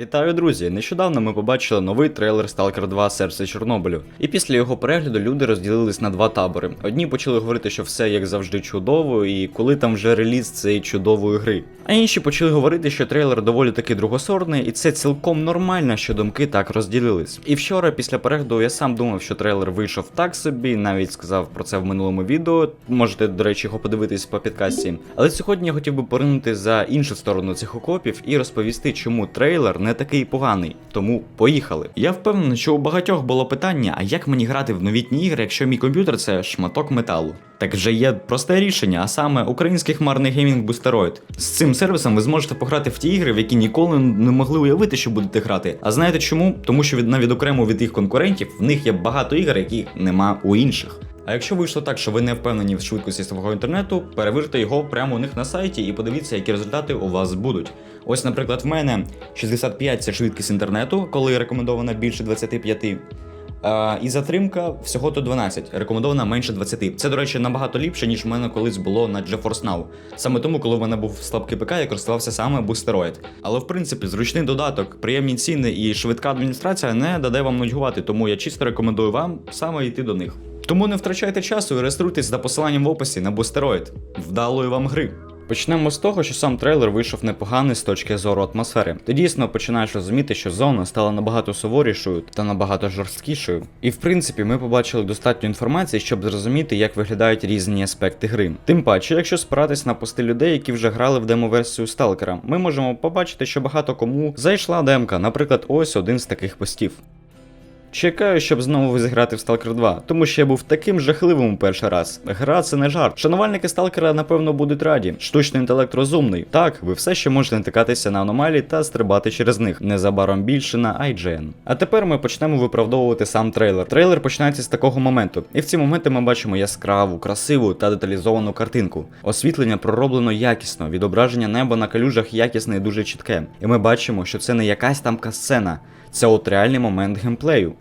Вітаю, друзі! Нещодавно ми побачили новий трейлер Stalker 2 Серце Чорнобилю. І після його перегляду люди розділились на два табори. Одні почали говорити, що все як завжди чудово, і коли там вже реліз цієї чудової гри. А інші почали говорити, що трейлер доволі таки другосортний, і це цілком нормально, що думки так розділились. І вчора, після перегляду, я сам думав, що трейлер вийшов так собі, навіть сказав про це в минулому відео. Можете, до речі, його подивитись по підкасті. Але сьогодні я хотів би поринути за іншу сторону цих окопів і розповісти, чому трейлер не такий поганий. Тому поїхали. Я впевнений, що у багатьох було питання: а як мені грати в новітні ігри, якщо мій комп'ютер це шматок металу? Так вже є просте рішення, а саме український хмарний геймінг Boosteroid. З цим сервісом ви зможете пограти в ті ігри, в які ніколи не могли уявити, що будете грати. А знаєте чому? Тому що від навіть окремо від їх конкурентів в них є багато ігор, яких нема у інших. А якщо вийшло так, що ви не впевнені в швидкості свого інтернету, перевірте його прямо у них на сайті і подивіться, які результати у вас будуть. Ось, наприклад, в мене 65 це швидкість інтернету, коли рекомендована більше 25. А, і затримка всього то 12, рекомендована менше 20. Це, до речі, набагато ліпше, ніж в мене колись було на GeForce Now. Саме тому, коли в мене був слабкий ПК, я користувався саме Boosteroid. Але в принципі, зручний додаток, приємні ціни і швидка адміністрація не даде вам нудьгувати, тому я чисто рекомендую вам саме йти до них. Тому не втрачайте часу і реєструйтесь за посиланням в описі на Boosteroid. Вдалої вам гри! Почнемо з того, що сам трейлер вийшов непоганий з точки зору атмосфери. Ти дійсно починаєш розуміти, що зона стала набагато суворішою та набагато жорсткішою. І в принципі, ми побачили достатньо інформації, щоб зрозуміти, як виглядають різні аспекти гри. Тим паче, якщо спиратись на пости людей, які вже грали в демо-версію Сталкера, ми можемо побачити, що багато кому зайшла демка, наприклад, ось один з таких постів. Чекаю, щоб знову зіграти в Stalker 2, тому що я був таким жахливим у перший раз. Гра це не жарт. Шанувальники Сталкера, напевно, будуть раді. Штучний інтелект розумний. Так, ви все ще можете натикатися на аномалії та стрибати через них. Незабаром більше на IGN. А тепер ми почнемо виправдовувати сам трейлер. Трейлер починається з такого моменту, і в ці моменти ми бачимо яскраву, красиву та деталізовану картинку. Освітлення пророблено якісно, відображення неба на калюжах якісне і дуже чітке. І ми бачимо, що це не якась там касцена. Це от реальний момент геймплею.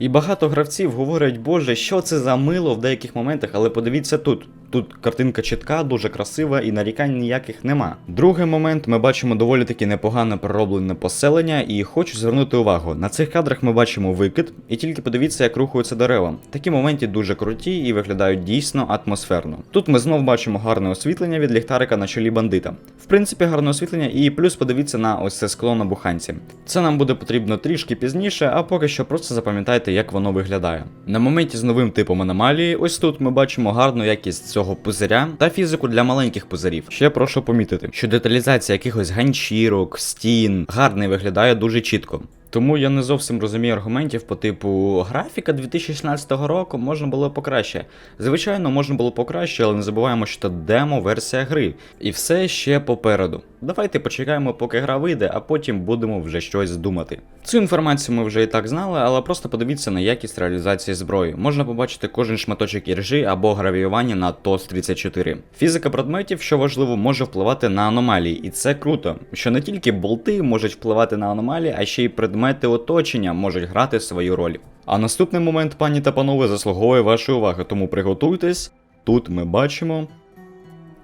І багато гравців говорять, боже, що це за мило в деяких моментах, але подивіться тут. Тут картинка чітка, дуже красива і нарікань ніяких нема. Другий момент ми бачимо доволі таки непогано пророблене поселення, і хочу звернути увагу. На цих кадрах ми бачимо викид, і тільки подивіться, як рухаються дерева. Такі моменти дуже круті і виглядають дійсно атмосферно. Тут ми знов бачимо гарне освітлення від ліхтарика на чолі бандита. В принципі, гарне освітлення, і плюс подивіться на ось це скло на буханці. Це нам буде потрібно трішки пізніше, а поки що просто запам'ятайте, як воно виглядає. На моменті з новим типом аномалії, ось тут ми бачимо гарну якість цього пузиря та фізику для маленьких пузирів. Ще прошу помітити, що деталізація якихось ганчірок, стін гарний виглядає дуже чітко. Тому я не зовсім розумію аргументів по типу графіка 2016 року можна було покраще. Звичайно, можна було покраще, але не забуваємо, що це демо-версія гри, і все ще попереду. Давайте почекаємо, поки гра вийде, а потім будемо вже щось думати. Цю інформацію ми вже і так знали, але просто подивіться на якість реалізації зброї. Можна побачити кожен шматочок іржі або гравіювання на ТОС-34. Фізика предметів, що важливо, може впливати на аномалії, і це круто, що не тільки болти можуть впливати на аномалії, а ще й предмети оточення можуть грати свою роль. А наступний момент, пані та панове, заслуговує вашої уваги, тому приготуйтесь. Тут ми бачимо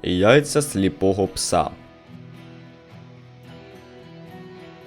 яйця сліпого пса.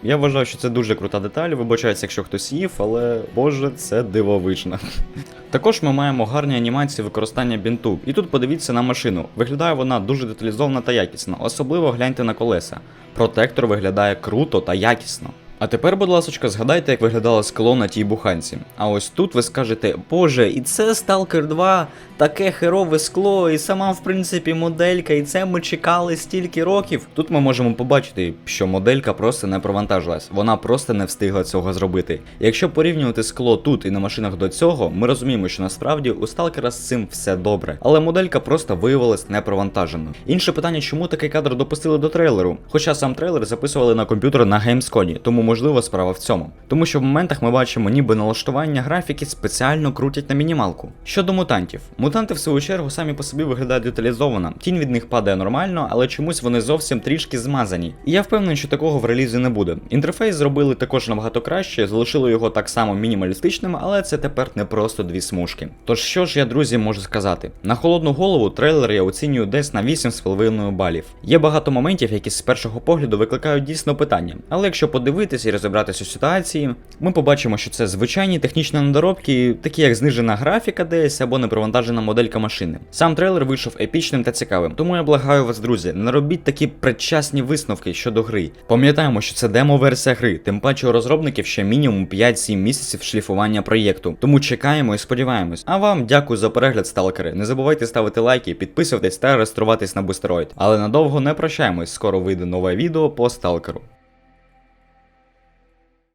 Я вважаю, що це дуже крута деталь, вибачається, якщо хтось їв, але боже, це дивовижно. Також ми маємо гарні анімації використання бінту. І тут подивіться на машину. Виглядає вона дуже деталізована та якісно, особливо гляньте на колеса. Протектор виглядає круто та якісно. А тепер, будь ласка, згадайте, як виглядало скло на тій буханці. А ось тут ви скажете, боже, і це Stalker 2, таке херове скло, і сама, в принципі, моделька, і це ми чекали стільки років. Тут ми можемо побачити, що моделька просто не провантажилась, вона просто не встигла цього зробити. Якщо порівнювати скло тут і на машинах до цього, ми розуміємо, що насправді у сталкера з цим все добре, але моделька просто виявилась непровантаженою. Інше питання, чому такий кадр допустили до трейлеру? Хоча сам трейлер записували на комп'ютер на Gamescom, тому можливо справа в цьому. Тому що в моментах ми бачимо, ніби налаштування графіки спеціально крутять на мінімалку. Щодо мутантів, мутанти в свою чергу самі по собі виглядають деталізовано. Тінь від них падає нормально, але чомусь вони зовсім трішки змазані. І я впевнений, що такого в релізі не буде. Інтерфейс зробили також набагато краще, залишили його так само мінімалістичним, але це тепер не просто дві смужки. Тож що ж я, друзі, можу сказати? На холодну голову трейлер я оцінюю десь на 8,5 балів. Є багато моментів, які з першого погляду викликають дійсно питання. Але якщо подивитись, подивитися і розібратися у ситуації. Ми побачимо, що це звичайні технічні недоробки, такі як знижена графіка десь або непровантажена моделька машини. Сам трейлер вийшов епічним та цікавим, тому я благаю вас, друзі, не робіть такі предчасні висновки щодо гри. Пам'ятаємо, що це демо-версія гри, тим паче у розробників ще мінімум 5-7 місяців шліфування проєкту. Тому чекаємо і сподіваємось. А вам дякую за перегляд, сталкери. Не забувайте ставити лайки, підписуватись та реєструватись на Бустероїд. Але надовго не прощаємось, скоро вийде нове відео по сталкеру.